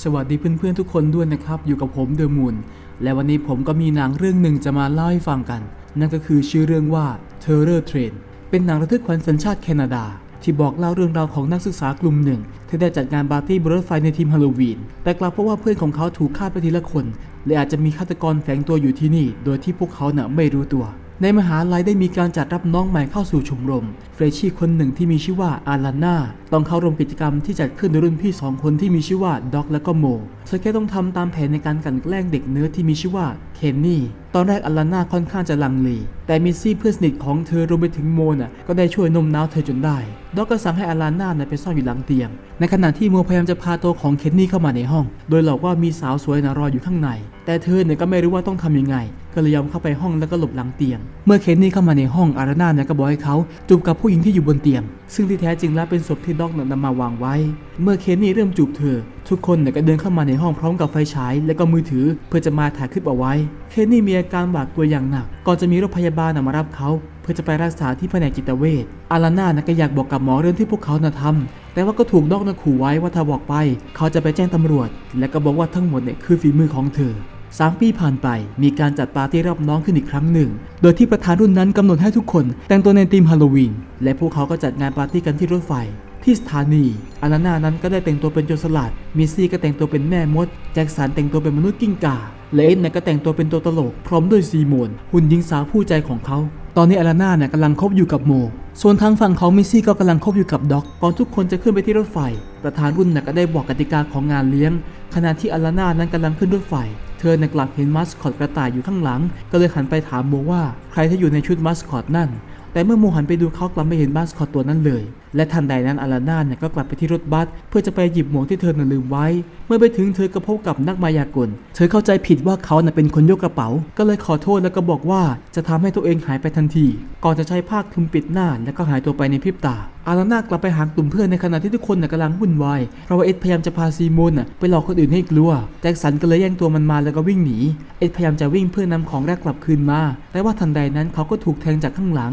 สวัสดีเพื่อนๆทุกคนด้วยนะครับ อยู่กับผมเดอะมูนและวันนี้ผมก็มีหนังเรื่องหนึ่งจะมาเล่าให้ฟังกัน นั่นก็คือชื่อเรื่องว่า Terror Train เป็นหนังระทึกขวัญสัญชาติแคนาดา ที่บอกเล่าเรื่องราวของนักศึกษากลุ่มหนึ่ง ที่ได้จัดงานปาร์ตี้บนรถไฟในทีมฮาโลวีน แต่กลับพบว่าเพื่อนของเขาถูกฆ่าไปทีละคนและอาจจะมีฆาตกรแฝงตัวอยู่ที่นี่ โดยที่พวกเขาเน่ะไม่รู้ตัว ในมหาลัยได้มีการจัดรับน้องใหม่เข้าสู่ชมรม เฟรชี่คนหนึ่งที่มีชื่อว่าอาราน่าต้องเข้าร่วมกิจกรรมที่จัดขึ้นโดยรุ่นพี่สองคนที่มีชื่อว่าด็อกและก็โมเธอแค่ต้องทำตามแผนในการกันแกล้งเด็กเนื้อที่มีชื่อว่า คนนี่ ตอนแรกอาราน่าค่อนข้างจะลังเล แต่มิซี่เพื่อนสนิทของเธอรวมไปถึงโมน่ะก็ได้ช่วยนมน้าวเธอจนได้ ด็อกก็สั่งให้อาราน่าน่ะไปซ่อนอยู่หลังเตียง ในขณะที่โมพยายามจะพาตัวของเคนนี่เข้ามาในห้อง โดยหลอกว่ามีสาวสวยน่ะรออยู่ข้างใน แต่เธอเนี่ยก็ไม่รู้ว่าต้องทำยังไง ก็เลยยอมเข้าไปห้องแล้วก็หลบหลังเตียง เมื่อเคนนี่เข้ามาในห้องอาราน่าเนี่ยก็บอกให้เขาจูบกับผู้หญิงที่อยู่บนเตียง ซึ่งที่แท้จริงแล้วเป็นศพที่ด็อกน่ะนำมาวางไว้ เมื่อเคนนี่เริ่มจูบเธอทุกคนเนี่ยก็เดินเข้ามาในห้องพร้อมกับไฟฉาย และก็มือถือเพื่อจะมาถ่ายคลิปเอาไว้ เคนนี่มีอาการบาดกลัวอย่างหนัก ก่อนจะมีรถพยาบาลน่ะมารับเขาเพื่อจะไปรักษาที่แผนกจิตเวชอาราน่านะก็อยากบอกกับหมอเรื่องที่พวกเขาน่ะทำแต่ว่าก็ถูกดอกนะขู่ไว้ว่าถ้าบอกไป เขาจะไปแจ้งตำรวจ และก็บอกว่าทั้งหมดเนี่ยคือฝีมือของเธอสามปีผ่านไป มีการจัดปาร์ตี้รับน้องขึ้นอีกครั้งหนึ่ง โดยที่ประธานรุ่นนั้นกำหนดให้ทุกคน แต่งตัวในธีมฮาโลวีน และพวกเขาก็จัดงานปาร์ตี้กันที่รถไฟ ที่สถานีอาราน่านั้นก็ได้แต่งตัวเป็นโจรสลัด มิซี่ก็แต่งตัวเป็นแม่มด แจ็คสันแต่งตัวเป็นมนุษย์กิ้งก่าเลเอ็ดเนี่ยก็แต่งตัวเป็นตัวตลก พร้อมด้วยซีโมนหุ่นหญิงสาวผู้ใจของเขา ตอนนี้อาราน่าเนี่ยกำลังคบอยู่กับโม ส่วนทางฝั่งของมิซี่ก็กำลังคบอยู่กับด็อก ก่อนทุกคนจะขึ้นไปที่รถไฟ ประธานรุ่นเนี่ยก็ได้บอกกติกาของงานเลี้ยง ขณะที่อาราน่านั้นกำลังขึ้นรถไฟ เธอเนี่ยกลับเห็นมัสคอตกระต่ายอยู่ข้างหลัง ก็เลยหันไปถามโมว่า ใครที่อยู่ในชุดมัสคอตนั่น แต่เมื่อโมหันไปดูเขากลับไม่เห็นมัสคอตตัวนั้นเลย และทันใดนั้นอาราน่าเนี่ยก็กลับไปที่รถบัสเพื่อจะไปหยิบหมวกที่เธอน่ะลืมไว้ เมื่อไปถึงเธอก็พบกับนักมายากล เธอเข้าใจผิดว่าเขาน่ะเป็นคนยกกระเป๋า ก็เลยขอโทษแล้วก็บอกว่าจะทำให้ตัวเองหายไปทันที ก่อนจะใช้ผ้าคลุมปิดหน้าแล้วก็หายตัวไปในพริบตา อาราน่ากลับไปหากลุ่มเพื่อนในขณะที่ทุกคนน่ะกำลังวุ่นวายเพราะว่าเอ็ดพยายามจะพาซีโมนน่ะไปหลอกคนอื่นให้กลัวแจ็คสันก็เลยแย่งตัวมันมาแล้วก็วิ่งหนี เอ็ดพยายามจะวิ่งเพื่อนำของแรกกลับคืนมา แต่ว่าทันใดนั้นเขาก็ถูกแทงจากข้างหลัง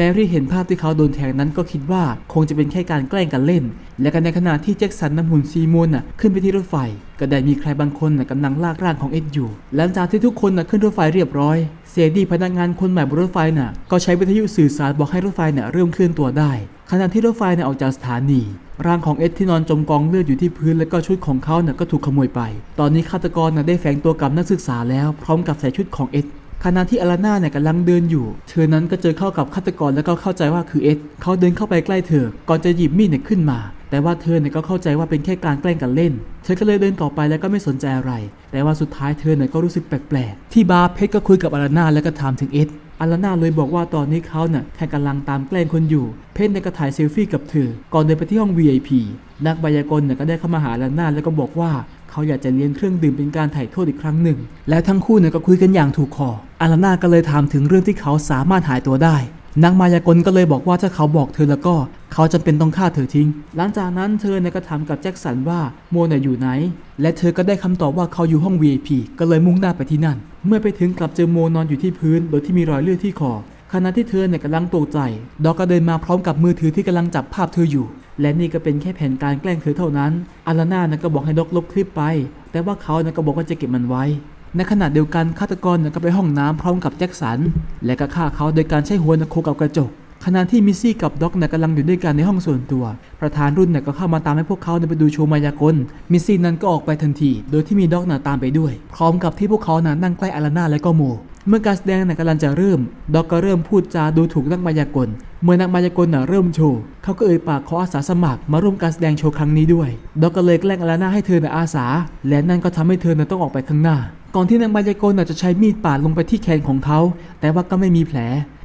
แมรี่เห็นภาพที่เขาโดนแทงนั้นก็คิดว่าคงจะเป็นแค่การแกล้งกันเล่น และกันในขณะที่แจ็คสันนำหุ่นซีโมนน่ะขึ้นไปที่รถไฟ ก็ได้มีใครบางคนน่ะกำลังลากร่างของเอ็ดอยู่หลังจากที่ทุกคนน่ะขึ้นรถไฟเรียบร้อยเซดี้พนักงานคนใหม่บนรถไฟน่ะก็ใช้วิทยุสื่อสารบอกให้รถไฟน่ะเริ่มเคลื่อนตัวได้ ขณะที่รถไฟน่ะออกจากสถานีร่างของเอ็ดที่นอนจมกองเลือดอยู่ที่พื้นและก็ชุดของเขาน่ะก็ถูกขโมยไป ตอนนี้ฆาตกรน่ะได้แฝงตัวกับนักศึกษาแล้ว พร้อมกับใส่ชุดของเอ็ด ขณะที่อาราน่าเนี่ยกำลังเดินอยู่ เธอนั้นก็เจอเข้ากับฆาตกรแล้วก็เข้าใจว่าคือเอ็ดเขาเดินเข้าไปใกล้เธอ ก่อนจะหยิบมีดเนี่ยขึ้นมา แต่ว่าเธอเนี่ยก็เข้าใจว่าเป็นแค่การแกล้งกันเล่น เธอก็เลยเดินต่อไปแล้วก็ไม่สนใจอะไร แต่ว่าสุดท้ายเธอเนี่ยก็รู้สึกแปลกๆ ที่บาร์เพชรก็คุยกับอาราน่าแล้วก็ถามถึงเอ็ดอาราน่าเลยบอกว่าตอนนี้เขาเนี่ยแค่กำลังตามแกล้งคนอยู่ เพชรเนี่ยก็ถ่ายเซลฟี่กับเธอ ก่อนเดินไปที่ห้อง VIP นักบายากลเนี่ยก็ได้เข้ามาหาอาราน่าแล้วก็บอกว่า เขาอยากจะเลี้ยงเครื่องดื่มเป็นการไถ่โทษอีกครั้งหนึ่ง แล้วทั้งคู่เนี่ยก็คุยกันอย่างถูกคออาราน่าก็เลยถามถึงเรื่องที่เขาสามารถหายตัวได้นางมายากลก็เลยบอกว่าถ้าเขาบอกเธอแล้วก็เขาจำเป็นต้องฆ่าเธอทิ้ง หลังจากนั้นเธอเนี่ยก็ถามกับแจ็คสันว่าโมเนี่ยอยู่ไหน และเธอก็ได้คำตอบว่าเขาอยู่ห้อง VIP ก็เลยมุ่งหน้าไปที่นั่น เมื่อไปถึงกลับเจอโมนอนอยู่ที่พื้น โดยที่มีรอยเลือดที่คอ ขณะที่เธอเนี่ยกำลังตกใจ ดอกก็เดินมาพร้อมกับมือถือที่กำลังจับภาพเธออยู่ และนี่ก็เป็นแค่แผนการแกล้งเธอเท่านั้น อาราน่านะก็บอกให้ดอกลบคลิปไป แต่ว่าเขานะก็บอกว่าจะเก็บมันไว้ ในขณะเดียวกันฆาตกรเนี่ยก็ไปห้องน้ำพร้อมกับแจ็คสัน และก็ฆ่าเขาโดยการใช้หัวนะโคกับกระจก ขณะที่มิซี่กับด็อกเนี่ยกำลังอยู่ด้วยกันในห้องส่วนตัว ประธานรุ่นเนี่ยก็เข้ามาตามให้พวกเขาเนี่ยไปดูโชว์มายากล มิซี่นั้นก็ออกไปทันที โดยที่มีด็อกน่ะตามไปด้วย พร้อมกับที่พวกเขาน่ะนั่งใกล้อาราน่าและก็โม เมื่อการแสดงน่ะกำลังจะเริ่ม ด็อกก็เริ่มพูดจาดูถูกนักมายากล เมื่อนักมายากลน่ะเริ่มโชว์ เขาก็เอ่ยปากขออาสาสมัคร มาร่วมการแสดงโชว์ครั้งนี้ด้วย ด็อกก็เลยแกล้งอาราน่าให้เธอน่ะอาสา และนั่นก็ทำให้เธอน่ะต้องออกไปข้างหน้า ก่อนที่นางมายากลน่ะจะใช้มีดปาดลงไปที่แขนของเขา แต่ว่าก็ไม่มีแผล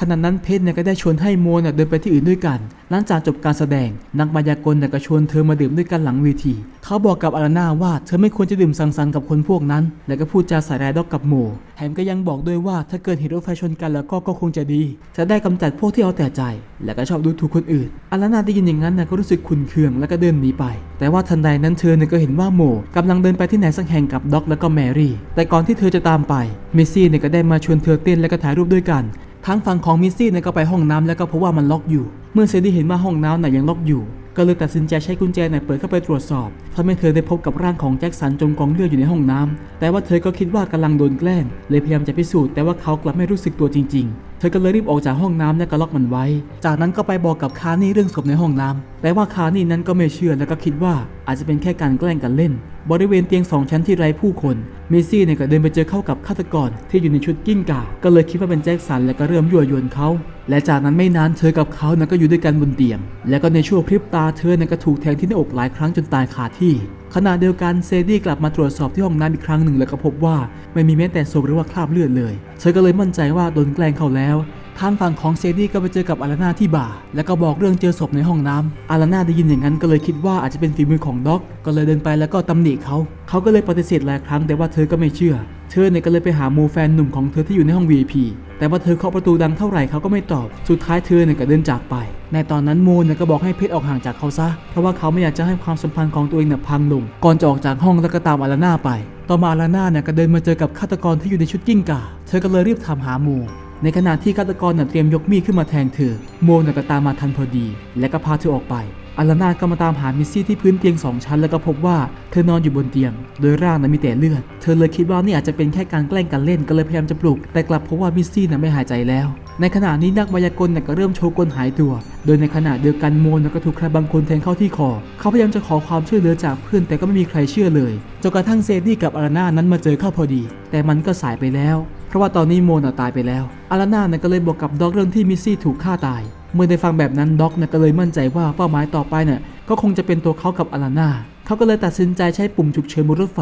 ขณะนั้นเพชรเนี่ยก็ได้ชวนให้โมเนี่ยเดินไปที่อื่นด้วยกัน หลังจากจบการแสดง นักมายากลเนี่ยก็ชวนเธอมาดื่มด้วยกันหลังเวที เขาบอกกับอารานาว่าเธอไม่ควรจะดื่มสังสรรค์กับคนพวกนั้น แล้วก็พูดจาใส่ร้ายดอกกับโมแถมก็ยังบอกด้วยว่าถ้าเกิดเหตุรถไฟชนกันแล้วก็ก็คงจะดี จะได้กำจัดพวกที่เอาแต่ใจ และก็ชอบดูถูกคนอื่นอารานาได้ยินอย่างนั้นนะก็รู้สึกขุนเคืองแล้วก็เดินหนีไป แต่ว่าทันใดนั้นเธอเนี่ยก็เห็นว่าโมกำลังเดินไปที่ไหนสักแห่งกับด็อกแล้วก็แมรี่ แต่ก่อนที่เธอจะตามไปเมซี่เนี่ยก็ได้มาชวนเธอเต้นและก็ถ่ายรูปด้วยกัน ทางฝั่งของมิสซี่เนี่ยก็ไปห้องน้ำแล้วก็พบว่ามันล็อกอยู่ เมื่อเซดี้เห็นว่าห้องน้ำน่ะยังล็อกอยู่ ก็เลยตัดสินใจใช้กุญแจเนี่ยเปิดเข้าไปตรวจสอบทำให้เธอได้พบกับร่างของแจ็คสันจมกองเลือดอยู่ในห้องน้ำแต่ว่าเธอก็คิดว่ากำลังโดนแกล้งเลยพยายามจะพิสูจน์แต่ว่าเขากลับไม่รู้สึกตัวจริงๆ ธอก็เลยรีบออกจากห้องน้ำและก็ล็อกมันไว้ จากนั้นก็ไปบอกกับคานี่เรื่องศพในห้องน้ำแต่ว่าคานี่นั้นก็ไม่เชื่อและก็คิดว่าอาจจะเป็นแค่การแกล้งกันเล่น บริเวณเตียงสองชั้นที่ไร้ผู้คน เมซี่เนี่ยก็เดินไปเจอเข้ากับฆาตกรที่อยู่ในชุดกิ้งก่า ก็เลยคิดว่าเป็นแจ็คสันและก็เริ่มยั่วยวนเขา และจากนั้นไม่นานเธอกับเขานะก็อยู่ด้วยกันบนเตียง และก็ในช่วงพริบตาเธอเนี่ยก็ถูกแทงที่หน้าอกหลายครั้งจนตายคาที่ ขณะเดียวกันเซดี้กลับมาตรวจสอบที่ห้องน้ำอีกครั้งหนึ่งแล้วก็พบว่าไม่มีแม้แต่ศพหรือว่าคราบเลือดเลย เธอก็เลยมั่นใจว่าโดนแกล้งเขาแล้ว ทางฝั่งของเซดี้ก็ไปเจอกับอาราน่าที่บาร์แล้วก็บอกเรื่องเจอศพในห้องน้ำอาราน่าได้ยินอย่างนั้นก็เลยคิดว่าอาจจะเป็นฝีมือของด็อก ก็เลยเดินไปแล้วก็ตำหนิเขาเขาก็เลยปฏิเสธหลายครั้งแต่ว่าเธอก็ไม่เชื่อ เธอเนี่ยก็เลยไปหาโมแฟนหนุ่มของเธอที่อยู่ในห้อง VIP แต่ว่าเธอเคาะประตูดังเท่าไหร่เขาก็ไม่ตอบ สุดท้ายเธอเนี่ยก็เดินจากไป ในตอนนั้นโมเนี่ยก็บอกให้เพชรออกห่างจากเขาซะ เพราะว่าเขาไม่อยากจะให้ความสัมพันธ์ของตัวเองเนี่ยพังลง ก่อนจะออกจากห้องแล้วก็ตามอาราน่าไป ต่อมาอาราน่าเนี่ยก็เดินมาเจอกับฆาตกรที่อยู่ในชุดกิ้งก่า เธอก็เลยรีบถามหาโมในขณะที่ฆาตกรน่ะเตรียมยกมีดขึ้นมาแทงเธอ โมน่ะก็ตามมาทันพอดี และก็พาเธอออกไปอารานาก็มาตามหามิสซี่ที่พื้นเตียงสองชั้นแล้วก็พบว่าเธอนอนอยู่บนเตียง โดยร่างนั้นมีแต่เลือด เธอเลยคิดว่านี่อาจจะเป็นแค่การแกล้งกันเล่นก็เลยพยายามจะปลุก แต่กลับพบว่ามิสซี่น่ะไม่หายใจแล้ว ในขณะนี้นักมายากลน่ะก็เริ่มโชว์กลหายตัว โดยในขณะเดียวกันโมนก็ถูกใครบางคนแทงเข้าที่คอ เขาพยายามจะขอความช่วยเหลือจากเพื่อนแต่ก็ไม่มีใครเชื่อเลยจนกระทั่งเซดี้กับอารานานั้นมาเจอเข้าพอดี แต่มันก็สายไปแล้ว ราะว่าตอนนี้โมน่ะตายไปแล้วอาราน่าเนี่ยก็เลยบอกกับด็อกเรื่องที่มิซี่ถูกฆ่าตาย เมื่อได้ฟังแบบนั้นด็อกเนี่ยก็เลยมั่นใจว่าเป้าหมายต่อไปเนี่ยก็คงจะเป็นตัวเขากับอาราน่าเขาก็เลยตัดสินใจใช้ปุ่มฉุกเฉินบนรถไฟ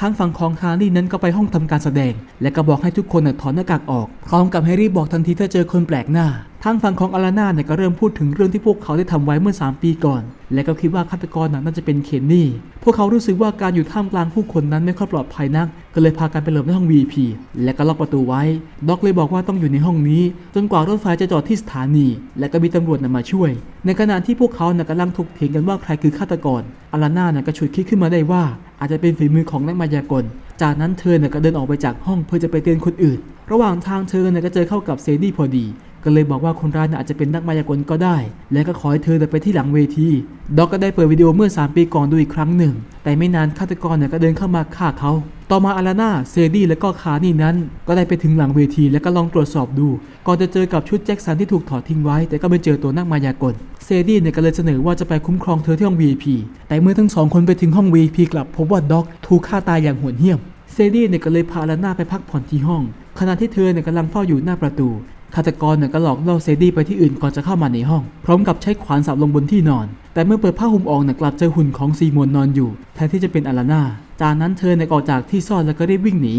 ทางฝั่งของคารี่นั้นก็ไปห้องทำการแสดง และก็บอกให้ทุกคนน่ะถอนหน้ากากออกพร้อมกับให้รีบบอกทันทีถ้าเจอคนแปลกหน้า ทางฝั่งของอาราน่าเนี่ยก็เริ่มพูดถึงเรื่องที่พวกเขาได้ทำไว้เมื่อ 3 ปีก่อน และก็คิดว่าฆาตกรน่ะน่าจะเป็นเคนนี่ พวกเขารู้สึกว่าการอยู่ท่ามกลางผู้คนนั้นไม่ค่อยปลอดภัยนัก ก็เลยพากันไปหลบในห้อง VIP และก็ล็อกประตูไว้ ด็อกเลยบอกว่าต้องอยู่ในห้องนี้ จนกว่ารถไฟจะจอดที่สถานี และก็มีตำรวจน่ะมาช่วย ในขณะที่พวกเขาน่ะกำลังถกเถียงกันว่าใครคือฆาตกร อาราน่าน่ะก็ฉุดคิดขึ้นมาได้ว่า อาจจะเป็นฝีมือของนักมายากล จากนั้นเธอเนี่ยก็เดินออกไปจากห้องเพื่อจะไปเตือนคนอื่น ระหว่างทางเธอเนี่ยก็เจอเข้ากับเซดี้พอดี ก็เลยบอกว่าคนร้ายน่ะอาจจะเป็นนักมายากลก็ได้ และก็ขอให้เธอเดินไปที่หลังเวที ด็อกก็ได้เปิดวิดีโอเมื่อ 3 ปีก่อนดูอีกครั้งหนึ่ง แต่ไม่นานฆาตกรเนี่ยก็เดินเข้ามาฆ่าเขา ต่อมาอาราน่า เซดี้ และก็คานี่นั้น ก็ได้ไปถึงหลังเวทีและก็ลองตรวจสอบดู ก่อนจะเจอกับชุดแจ็คสันที่ถูกถอดทิ้งไว้ แต่ก็ไม่เจอตัวนักมายากล เซดี้เนี่ยก็เลยเสนอว่าจะไปคุ้มครองเธอที่ห้อง VIP แต่เมื่อทั้งสองคนไปถึงห้อง VIP กลับพบว่าด็อกถูกฆ่าตายอย่างโหดเหี้ยม เซดี้เนี่ยก็เลยพาอาราน่าไปพักผ่อนที่ห้องขณะที่เธอเนี่ยกำลังเฝ้าอยู่หน้าประตู ฆาตกรเนี่ยก็หลอกล่อเซดี้ไปที่อื่นก่อนจะเข้ามาในห้อง พร้อมกับใช้ขวานสับลงบนที่นอน แต่เมื่อเปิดผ้าห่มออกเนี่ยกลับเจอหุ่นของซีโมนนอนอยู่ แทนที่จะเป็นอาราน่าจากนั้นเธอเนี่ยก็ออกจากที่ซ่อนแล้วก็รีบวิ่งหนี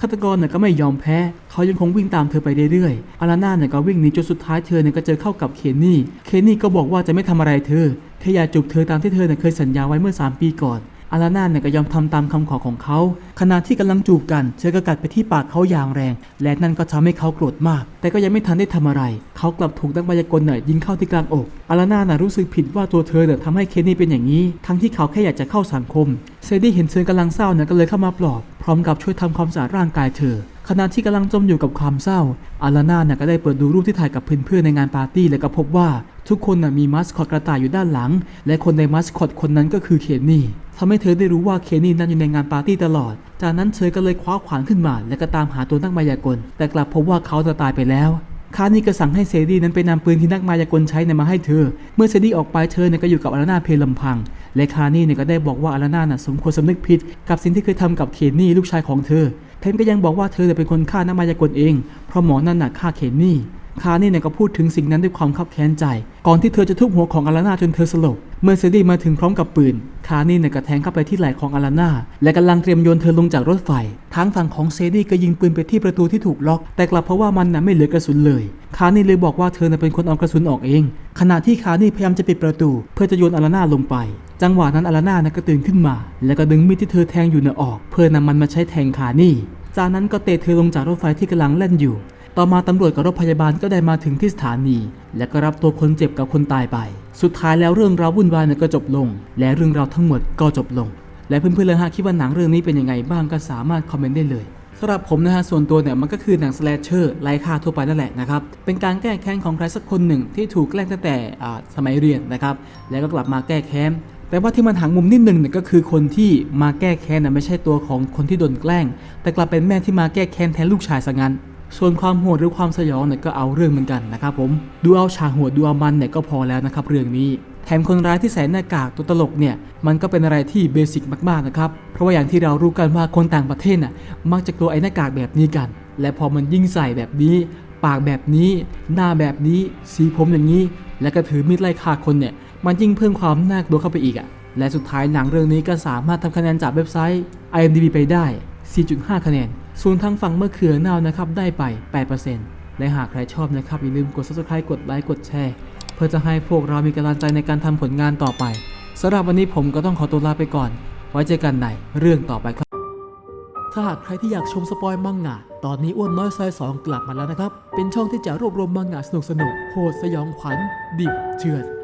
ฆาตกรเนี่ยก็ไม่ยอมแพ้ เขายังคงวิ่งตามเธอไปเรื่อยๆอาราน่าเนี่ยก็วิ่งหนีจนสุดท้ายเธอเนี่ยก็เจอเข้ากับเคนนี่ เคนนี่ก็บอกว่าจะไม่ทำอะไรเธอแค่อยากจูบเธอตามที่เธอเนี่ยเคยสัญญาไว้เมื่อ 3 ปีก่อน อาราน่าเนี่ยก็ยอมทำตามคำขอของเขา ขณะที่กำลังจูบกัน เธอก็กัดไปที่ปากเขาอย่างแรง และนั่นก็ทำให้เขาโกรธมาก แต่ก็ยังไม่ทันได้ทำอะไร เขากลับถูกนักมายากลเนี่ยยิงเข้าที่กลางอก อาราน่าน่ะรู้สึกผิดว่าตัวเธอเนี่ยทำให้เคนนี่เป็นอย่างนี้ ทั้งที่เขาแค่อยากจะเข้าสังคม เซดี้เห็นเธอกำลังเศร้าเนี่ยก็เลยเข้ามาปลอบ พร้อมกับช่วยทำความสะอาดร่างกายเธอ ขณะที่กำลังจมอยู่กับความเศร้า อาราน่าเนี่ยก็ได้เปิดดูรูปที่ถ่ายกับเพื่อนๆในงานปาร์ตี้และก็พบว่าทุกคนน่ะมีมัสคอตกระต่ายอยู่ด้านหลัง และคนในมัสคอตคนนั้นก็คือเคนนี่ทำให้เธอได้รู้ว่าเคนนี่นั้นอยู่ในงานปาร์ตี้ตลอด จากนั้นเธอก็เลยคว้าขวานขึ้นมา และก็ตามหาตัวนักมายากล แต่กลับพบว่าเขาจะตายไปแล้วคานี่ก็สั่งให้เซดีนั้นไปนำปืนที่นักมายากลใช้นมาให้เธอ เมื่อเซดีออกไปเธอเนี่ยก็อยู่กับอารานาเพียงลำพัง และคานี่เนี่ยก็ได้บอกว่าอารานาน่ะสมควรสำนึกผิด กับสิ่งที่เคยทำกับเคนนี่ลูกชายของเธอ เทนก็ยังบอกว่าเธอเนี่ยเป็นคนฆ่านามายากลเอง เพราะหมอนั่นน่ะฆ่าเคนนี่ คานี่เนี่ยก็พูดถึงสิ่งนั้นด้วยความคับแค้นใจ ก่อนที่เธอจะทุบหัวของอาราน่าจนเธอสลบ เมื่อเซดี้มาถึงพร้อมกับปืน คานี่เนี่ยก็แทงเข้าไปที่ไหล่ของอาราน่าและกำลังเตรียมโยนเธอลงจากรถไฟ ทางฝั่งของเซดี้ก็ยิงปืนไปที่ประตูที่ถูกล็อก แต่กลับเพราะว่ามันน่ะไม่เหลือกระสุนเลย คานี่เลยบอกว่าเธอน่ะเป็นคนเอากระสุนออกเอง ขณะที่คานี่พยายามจะปิดประตู เพื่อจะโยนอาราน่าลงไป จังหวะนั้นอาราน่าน่ะก็ตื่นขึ้นมา แล้วก็ดึงมีดที่เธอแทงอยู่เน่ะออก เพื่อนำมันมาใช้แทงคานี่จากนั้นก็เตะเธอลงจากรถไฟที่กำลังเล่นอยู่ ต่อมาตำรวจกับรถพยาบาลก็ได้มาถึงที่สถานี และก็รับตัวคนเจ็บกับคนตายไป สุดท้ายแล้วเรื่องราววุ่นวายเนี่ยก็จบลง และเรื่องราวทั้งหมดก็จบลง และเพื่อนๆเลยฮะคิดว่าหนังเรื่องนี้เป็นยังไงบ้างก็สามารถคอมเมนต์ได้เลยสำหรับผมนะฮะส่วนตัวเนี่ยมันก็คือหนังสแลชเชอร์ไร้ค่าทั่วไปนั่นแหละนะครับเป็นการแก้แค้นของใครสักคนหนึ่งที่ถูกแกล้งตั้งแต่สมัยเรียนนะครับแล้วก็กลับมาแก้แค้นแต่ว่าที่มันหังมุมนิดหนึ่งเนี่ยก็คือคนที่มาแก้แค้นน่ะไม่ใช่ตัวของคนที่โดนแกล้ง แต่กลับเป็นแม่ที่มาแก้แค้นแทนลูกชายซะงั้น ส่วนความโหดหรือความสยองเนี่ยก็เอาเรื่องเหมือนกันนะครับผมดูเอาฉากโหดดูเอามันเนี่ยก็พอแล้วนะครับเรื่องนี้แถมคนร้ายที่ใส่หน้ากากตัวตลกเนี่ยมันก็เป็นอะไรที่เบสิกมากๆนะครับ เพราะว่าอย่างที่เรารู้กันว่าคนต่างประเทศน่ะมักจะกลัวไอ้หน้ากากแบบนี้กัน และพอมันยิ่งใส่แบบนี้ ปากแบบนี้ หน้าแบบนี้ สีผมอย่างนี้ และก็ถือมีดไล่ฆ่าคนเนี่ยมันยิ่งเพิ่มความน่ากลัวเข้าไปอีกอะ่ะและสุดท้ายหนังเรื่องนี้ก็สามารถทำคะแนนจากเว็บไซต์ IMDb ไปได้ 4.5 คะแนน ส่วนทางฝั่งเมื่อเขือนาวนะครับได้ไป 8%และหากใครชอบนะครับอย่าลืมกด subscribe กดไลค์กดแชร์เพื่อจะให้พวกเรามีกำลังใจในการทำผลงานต่อไปสำหรับวันนี้ผมก็ต้องขอตัวลาไปก่อน ไว้เจอกันในเรื่องต่อไปครับ ถ้าหากใครที่อยากชมสปอยมังงะ ตอนนี้อ้วนน้อยซอยสองกลับมาแล้วนะครับ เป็นช่องที่จะรวบรวมมังงะสนุกสนุกโหดสยองขวัญดิบเถื่อน